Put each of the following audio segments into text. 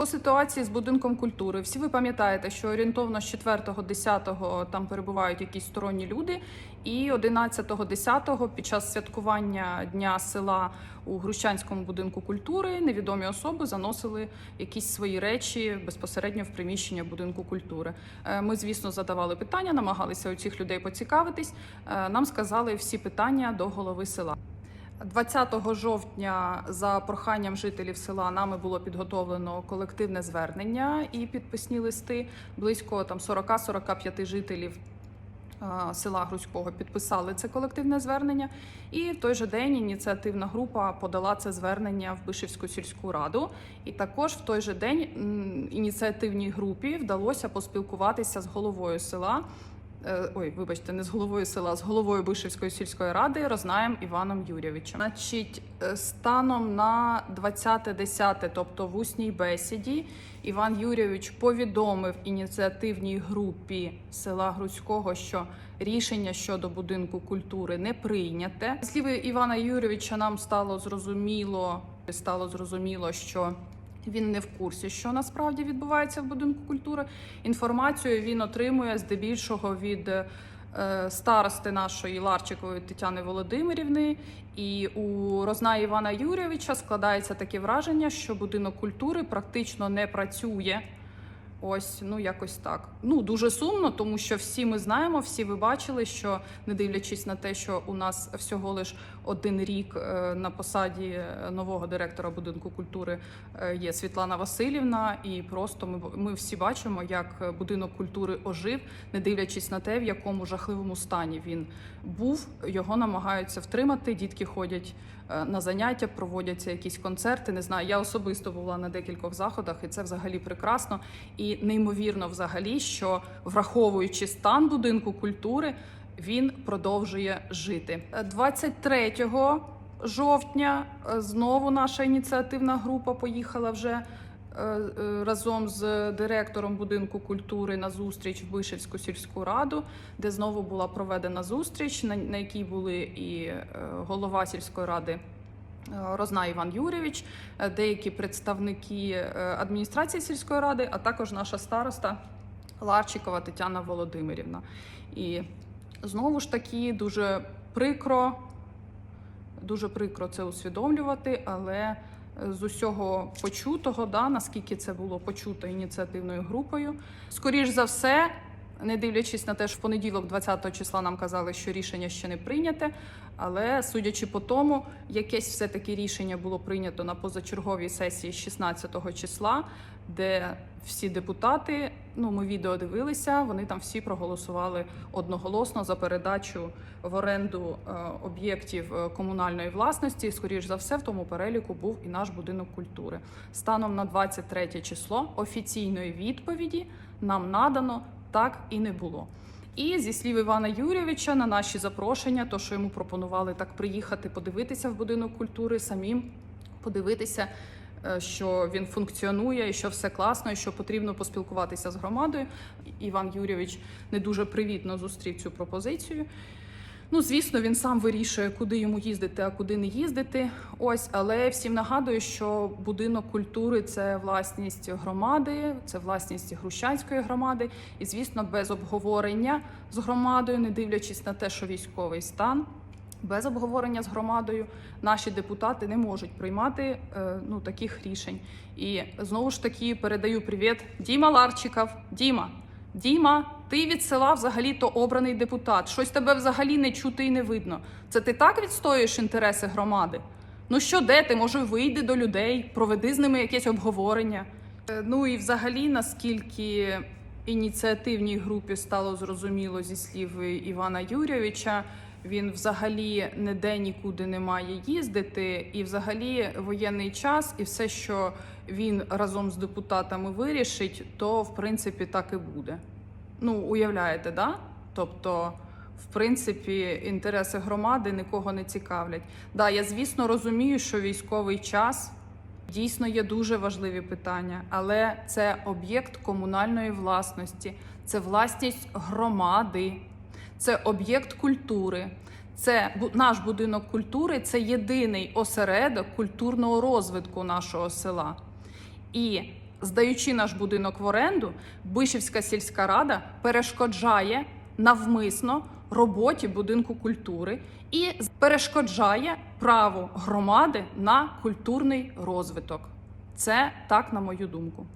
По ситуації з будинком культури, всі ви пам'ятаєте, що орієнтовно з 4-10 там перебувають якісь сторонні люди, і 11-10 під час святкування дня села у Грущанському будинку культури невідомі особи заносили якісь свої речі безпосередньо в приміщення будинку культури. Е, Ми, звісно, задавали питання, намагалися у цих людей поцікавитись. Е, Нам сказали всі питання до голови села. 20 жовтня за проханням жителів села нами було підготовлено колективне звернення і підписні листи. Близько там 40-45 жителів е, села Грузького підписали це колективне звернення. І в той же день ініціативна група подала це звернення в Бишівську сільську раду. І також в той же день ініціативній групі вдалося поспілкуватися з головою села. Е, Ой, вибачте, не з головою села, з головою Бишівської сільської ради Рознаєм Іваном Юрійовичем. Значить, е, станом на 20.10, тобто в усній бесіді, Іван Юрійович повідомив ініціативній групі села Грузького, що рішення щодо будинку культури не прийняте. Слів Івана Юрійовича нам стало зрозуміло, стало зрозуміло, що він не в курсі, що насправді відбувається в будинку культури. Інформацію він отримує здебільшого від е, старости нашої Ларчикової Тетяни Володимирівни. І у Розна Івана Юрійовича складається таке враження, що будинок культури практично не працює. Ось, ну якось так. Ну дуже сумно, тому що всі ми знаємо, всі ви бачили, що не дивлячись на те, що у нас всього лиш один рік е, на посаді е, нового директора будинку культури е, є Світлана Васильівна, і просто ми, ми всі бачимо, як будинок культури ожив, не дивлячись на те, в якому жахливому стані він був. Його намагаються втримати. Дітки ходять на заняття, проводяться якісь концерти. Не знаю, я особисто була на декількох заходах, і це взагалі прекрасно. І неймовірно, взагалі, що враховуючи стан будинку культури, він продовжує жити. Е, 23 жовтня е, знову наша ініціативна група поїхала вже е, е, разом з директором будинку культури на зустріч в Бишевську сільську раду, де знову була проведена зустріч, на, якій були і е, голова сільської ради. е, Розна Іван Юрійович, е, деякі представники е, адміністрації сільської ради, а також наша староста Ларчикова Тетяна Володимирівна. І знову ж таки дуже прикро, дуже прикро це усвідомлювати, але е, з усього почутого, да, наскільки це було почуто ініціативною групою, скоріш за все. Не дивлячись на те, що в понеділок, 20 числа, нам казали, що рішення ще не прийняте. Але судячи по тому, якесь все-таки рішення було прийнято на позачерговій сесії 16 числа, де всі депутати, ну ми відео дивилися, вони там всі проголосували одноголосно за передачу в оренду е, об'єктів е, комунальної власності. Скоріш за все, в тому переліку був і наш будинок культури. Станом на 23 число офіційної відповіді нам надано так і не було. І зі слів Івана Юрійовича на наші запрошення, то що йому пропонували так приїхати, подивитися в будинок культури, самим подивитися, що він функціонує, і що все класно, і що потрібно поспілкуватися з громадою. Іван Юрійович не дуже привітно зустрів цю пропозицію. Ну, звісно, він сам вирішує, куди йому їздити, а куди не їздити. Ось, але всім нагадую, що будинок культури це власність громади, це власність Грущанської громади, і звісно, без обговорення з громадою, не дивлячись на те, що військовий стан. Без обговорення з громадою наші депутати не можуть приймати е, ну, таких рішень. І знову ж таки передаю привіт Діма Ларчиков. Діма, Діма, ти від села взагалі-то обраний депутат. Щось тебе взагалі не чути і не видно. Це ти так відстоюєш інтереси громади? Ну що, де ти? Може, вийди до людей, проведи з ними якесь обговорення. Е, Ну і взагалі, наскільки ініціативній групі стало зрозуміло зі слів Івана Юрійовича, він взагалі ніде нікуди не має їздити, і взагалі воєнний час, і все, що він разом з депутатами вирішить, то в принципі так і буде. Ну, уявляєте, да? Тобто, в принципі, інтереси громади нікого не цікавлять. Да, я звісно розумію, що військовий час дійсно є дуже важливі питання, але це об'єкт комунальної власності, це власність громади, це об'єкт культури. Це наш будинок культури, це єдиний осередок культурного розвитку нашого села. І здаючи наш будинок в оренду, Бишівська сільська рада перешкоджає навмисно роботі будинку культури і перешкоджає право громади на культурний розвиток. Це так, на мою думку.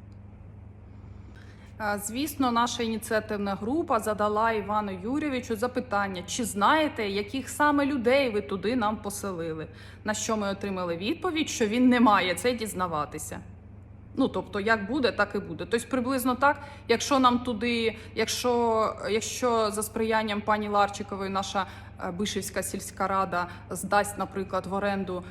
Е, Звісно, наша ініціативна група задала Івану Юрійовичу запитання, чи знаєте, яких саме людей ви туди нам поселили. На що ми отримали відповідь, що він не має це дізнаватися. Ну, тобто, як буде, так і буде. Тобто, приблизно так, якщо нам туди, якщо, якщо за сприянням пані Ларчикової наша е, Бишівська сільська рада здасть, наприклад, в оренду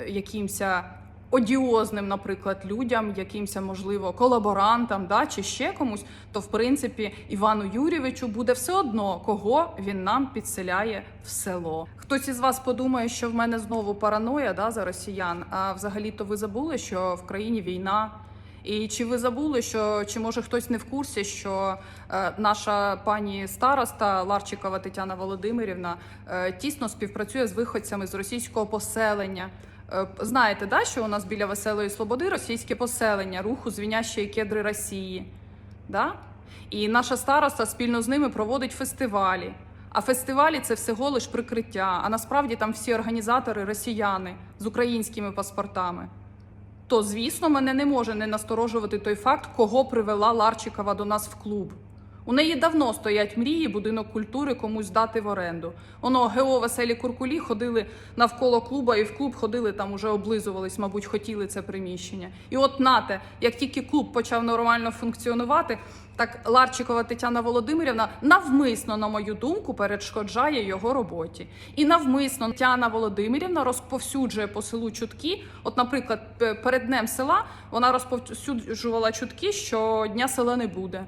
е, якимся одіозним, наприклад, людям, якимся, можливо, колаборантам, да, чи ще комусь, то в принципі Івану Юрійовичу буде все одно, кого він нам підселяє в село. Хтось із вас подумає, що в мене знову параноя да, за росіян. А взагалі-то ви забули, що в країні війна. І чи ви забули, що чи може хтось не в курсі, що е, наша пані староста Ларчикова Тетяна Володимирівна е, тісно співпрацює з виходцями з російського поселення? Е, знаєте, да, що у нас біля Веселої Слободи російське поселення, руху звінящої кедри Росії. Да? І наша староста спільно з ними проводить фестивалі. А фестивалі це всього лиш прикриття. А насправді там всі організатори росіяни з українськими паспортами. То, звісно, мене не може не насторожувати той факт, кого привела Ларчикова до нас в клуб. У неї давно стоять мрії будинок культури комусь дати в оренду. Воно ГО веселі куркулі ходили навколо клуба і в клуб ходили там, уже облизувались, мабуть, хотіли це приміщення. І от нате, як тільки клуб почав нормально функціонувати, так Ларчикова Тетяна Володимирівна навмисно, на мою думку, перешкоджає його роботі. І навмисно Тетяна Володимирівна розповсюджує по селу чутки. От, наприклад, перед днем села вона розповсюджувала чутки, що дня села не буде.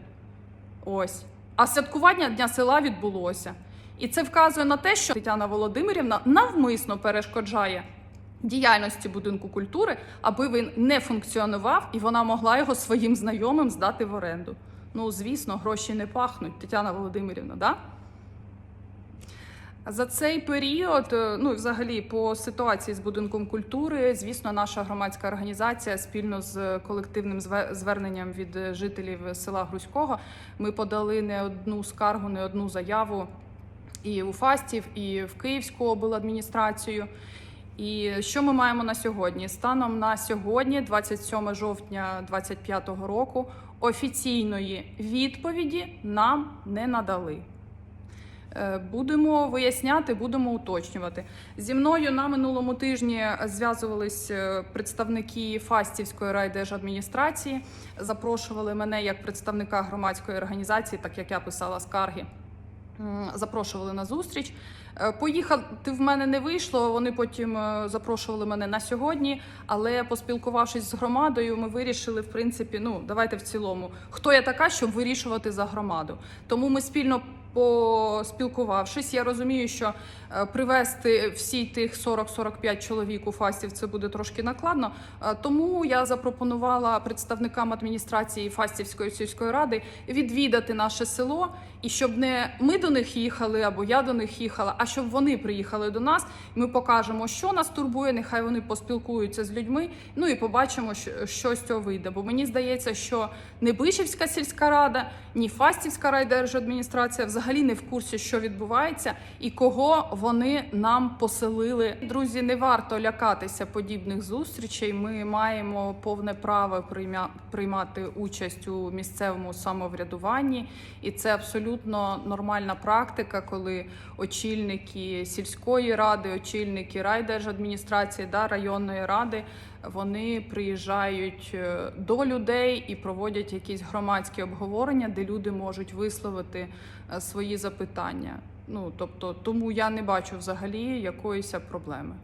Ось. А святкування Дня села відбулося. І це вказує на те, що Тетяна Володимирівна навмисно перешкоджає діяльності будинку культури, аби він не функціонував і вона могла його своїм знайомим здати в оренду. Ну, звісно, гроші не пахнуть, Тетяна Володимирівна, да? За цей період, е, ну взагалі по ситуації з будинком культури, звісно, наша громадська організація спільно з колективним зверненням від е, жителів села Грузького ми подали не одну скаргу, не одну заяву і у Фастів, і в Київську обладміністрацію. І що ми маємо на сьогодні? Станом на сьогодні, 27 жовтня 2025 року, офіційної відповіді нам не надали. Е, Будемо виясняти, будемо уточнювати. Зі мною на минулому тижні зв'язувались е, представники Фастівської райдержадміністрації, запрошували мене як представника громадської організації, так як я писала скарги. Запрошували на зустріч. Е, Поїхати в мене не вийшло. Вони потім запрошували мене на сьогодні. Але поспілкувавшись з громадою, ми вирішили, в принципі, ну давайте в цілому, хто я така, щоб вирішувати за громаду. Тому ми спільно поспілкувавшись, я розумію, що е, привезти всі тих 40-45 чоловік у Фастів це буде трошки накладно. Е, Тому я запропонувала представникам адміністрації Фастівської сільської ради відвідати наше село, і щоб не ми до них їхали або я до них їхала, а щоб вони приїхали до нас. Ми покажемо, що нас турбує. Нехай вони поспілкуються з людьми. Ну і побачимо, що, з цього вийде. Бо мені здається, що не Бишівська сільська рада, ні Фастівська райдержадміністрація взагалі не в курсі, що відбувається і кого вони нам поселили. Друзі, не варто лякатися подібних зустрічей. Ми маємо повне право приймати участь у місцевому самоврядуванні, і це абсолютно нормальна практика, коли очільники сільської ради, очільники райдержадміністрації да, районної ради. Вони приїжджають е, до людей і проводять якісь громадські обговорення, де люди можуть висловити е, свої запитання. Ну тобто, тому я не бачу взагалі якоїсь проблеми.